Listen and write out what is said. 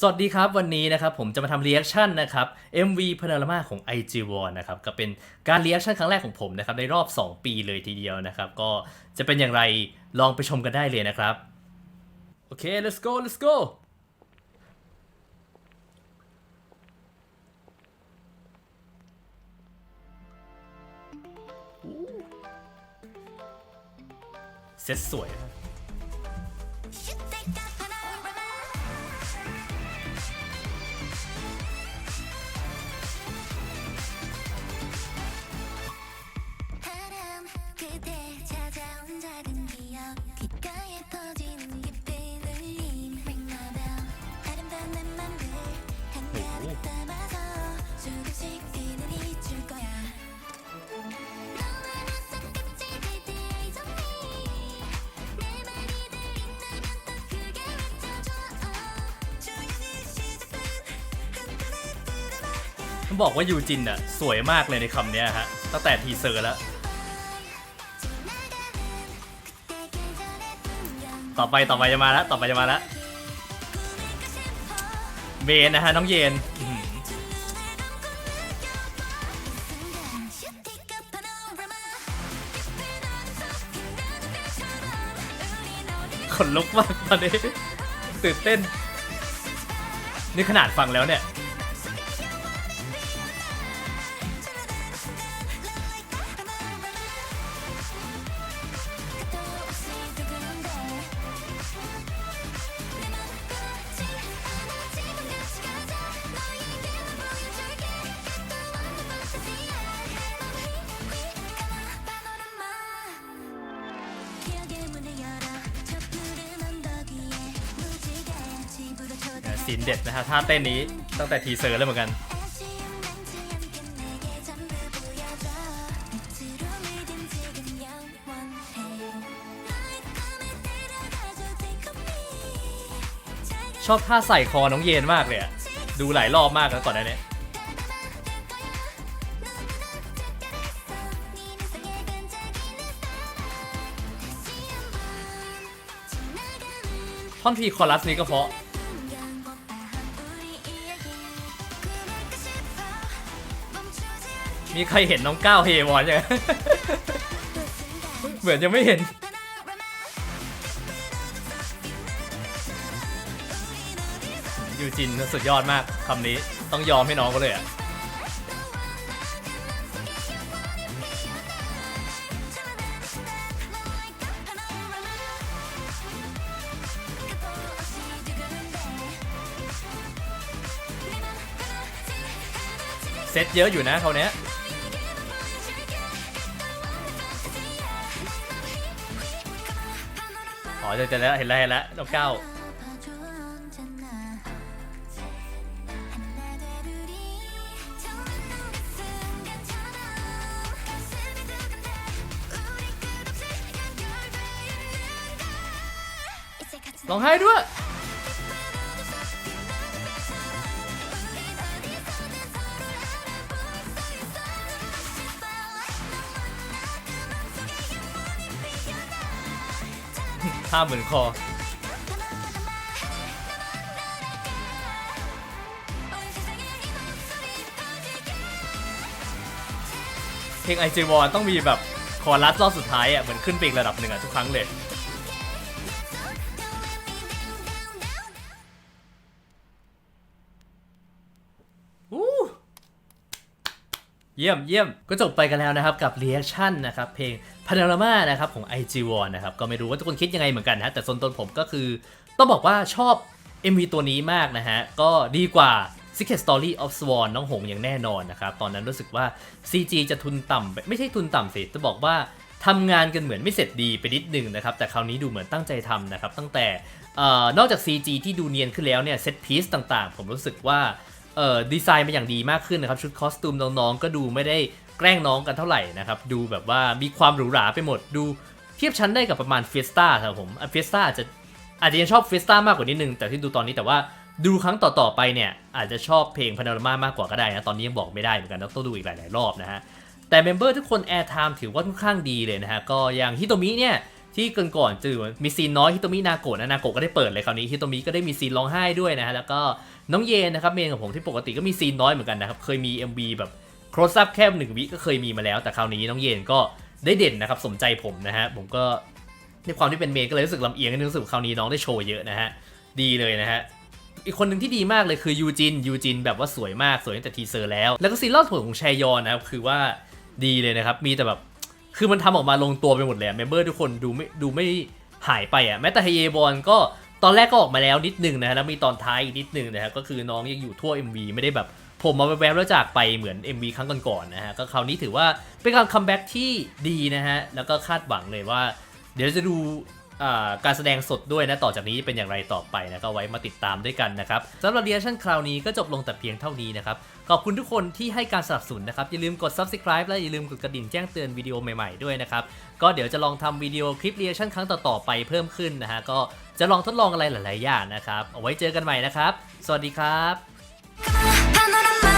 สวัสดีครับ วันนี้นะครับผมจะมาทำเรีแอคชั่นนะครับ MV Panorama ของ IG w a r นะครับก็เป็นการเรีแอคชั่นครั้งแรกของผมนะครับในรอบ 2 ปีเลยทีเดียวนะครับ ก็จะเป็นอย่างไรลองไปชมกันได้เลยนะครับ โอเค let's go let's go เซ็ตสวยนะ ต้องบอกว่ายูจินอะสวยมากเลยในคำนี้ฮะ ตั้งแต่ทีเซอร์แล้ว ต่อไปต่อไปจะมาแล้ว ต่อไปจะมาแล้วเบนนะฮะ น้องเยนขนลุกมากตอนนี้ตื่นเต้น นี่ขนาดฟังแล้วเนี่ย ซีนเด็ดนะฮะท่าเต้นนี้ตั้งแต่ทีเซอร์เลยเหมือนกัน ชอบท่าใส่คอน้องเยนมากเลยดูหลายรอบมากแล้วก่อนหน้านี้ท่อนทีคอรัสนี้ก็เพราะ มีใครเห็นน้องก้าวเฮวอนยังเหมือนยังไม่เห็น ยูจินสุดยอดมากคำนี้ต้องยอมให้น้องก็เลยอะเซตเยอะอยู่นะเขาเนี้ย อ๋อเจอเจอแล้วเห็นแล้วเห็นแล้วดอกเก้าร้องไห้ด้วย ห้าเหมือนคอ เพลงไอจีวอนต้องมีแบบคอรัสรอบสุดท้ายอะเหมือนขึ้นไปอีกระดับหนึ่งอะทุกครั้งเลย เยี่ยมเยี่ยมก็จบไปกันแล้วนะครับกับ reaction นะครับเพลง Panorama นะครับของ IG w a r นะครับก็ไม่รู้ว่าทุกคนคิดยังไงเหมือนกันนะแต่ส่วนตัวผมก็คือ ต้องบอกว่าชอบ MV ตัวนี้มากนะฮะก็ดีกว่า Secret Story of Swan น้องหงอย่างแน่นอนนะครับตอนนั้นรู้สึกว่า CG จะทุนต่ำไม่ใช่ทุนต่ำสิจะบอกว่าทำงานกันเหมือนไม่เสร็จดีไปนิดนึงนะครับแต่คราวนี้ดูเหมือนตั้งใจทำนะครับตั้งแต่อ่อนอกจาก CG ที่ดูเนียนขึ้นแล้วเนี่ยเซตพีซต่างๆ ผมรู้สึกว่า เอ่อดีไซน์มาอย่างดีมากขึ้นนะครับ ชุดคอสตูมน้องๆ ก็ดูไม่ได้แกล้งน้องกันเท่าไหร่นะครับ ดูแบบว่ามีความหรูหราไปหมดดูเทียบชั้นได้กับประมาณเฟสตาครับผมเฟสตาอาจจะอาจจะยังชอบเฟสตามากกว่านิดนึง แต่ที่ดูตอนนี้แต่ว่าดูครั้งต่อๆไปเนี่ย อาจจะชอบเพลงพาน r ร m ามากกว่าก็ได้นะ ตอนนี้ยังบอกไม่ได้เหมือนกันต้องดูอีกหลายๆรอบนะฮะแต่เมมเบอร์ทุกคนแอร์ไทม์ถือว่าค่อนข้างดีเลยนะฮะก็อย่างฮิโตมิเนี่ย ที่กินก่อนๆจือมีซีนน้อยฮิโตมินาโกะนะนาโกะก็ได้เปิดเลยคราวนี้ฮิโตมิก็ได้มีซีนร้องไห้ด้วยนะฮะแล้วก็น้องเยนนะครับเมนของผมที่ปกติก็มีซีนน้อยเหมือนกันนะครับเคยมี MV แบบ close up แค่หนึ่งวิก็เคยมีมาแล้ว แต่คราวนี้น้องเยนก็ได้เด่นนะครับสมใจผมนะฮะผมก็ในความที่เป็นเมนก็เลยรู้สึกลำเอียงนิดนึงรู้สึกว่าคราวนี้น้องได้โชว์เยอะนะฮะดีเลยนะฮะอีกคนหนึ่งที่ดีมากเลยคือยูจินยูจินแบบว่าสวยมากสวยตั้งแต่ทีเซอร์แล้ว แล้วก็ซีนรอบผลของแชยอนนะครับคือว่าดีเลยนะครับมีแต่แบบ คือมันทำออกมาลงตัวไปหมดเลยเมมเบอร์ทุกคนดูไม่ดูไม่หายไปอะแม้แต่เฮเยบอลก็ตอนแรกก็ออกมาแล้วนิดนึงนะฮะแล้วมีตอนท้ายอีกนิดนึงนะฮะก็คือน้องยังอยู่ทั่ว MV ไม่ได้แบบผมมาแวบๆแล้วจากไปเหมือน MV ครั้งก่อนๆนะฮะก็คราวนี้ถือว่าเป็นการคัมแบ็กที่ดีนะฮะแล้วก็คาดหวังเลยว่า เดี๋ยวจะดู การแสดงสดด้วยนะต่อจากนี้เป็นอย่างไรต่อไปนะก็ไว้มาติดตามด้วยกันนะครับสำหรับเรียชั่นคราวนี้ก็จบลงแต่เพียงเท่านี้นะครับขอบคุณทุกคนที่ให้การสนับสนุนนะครับอย่าลืมกด subscribe และอย่าลืมกดกระดิ่งแจ้งเตือนวิดีโอใหม่ๆด้วยนะครับก็เดี๋ยวจะลองทำวิดีโอคลิปเรียชั่นครั้งต่อๆไปเพิ่มขึ้นนะฮะก็จะลองทดลองอะไรหลายๆอย่างนะครับเอาไว้เจอกันใหม่นะครับ สวัสดีครับ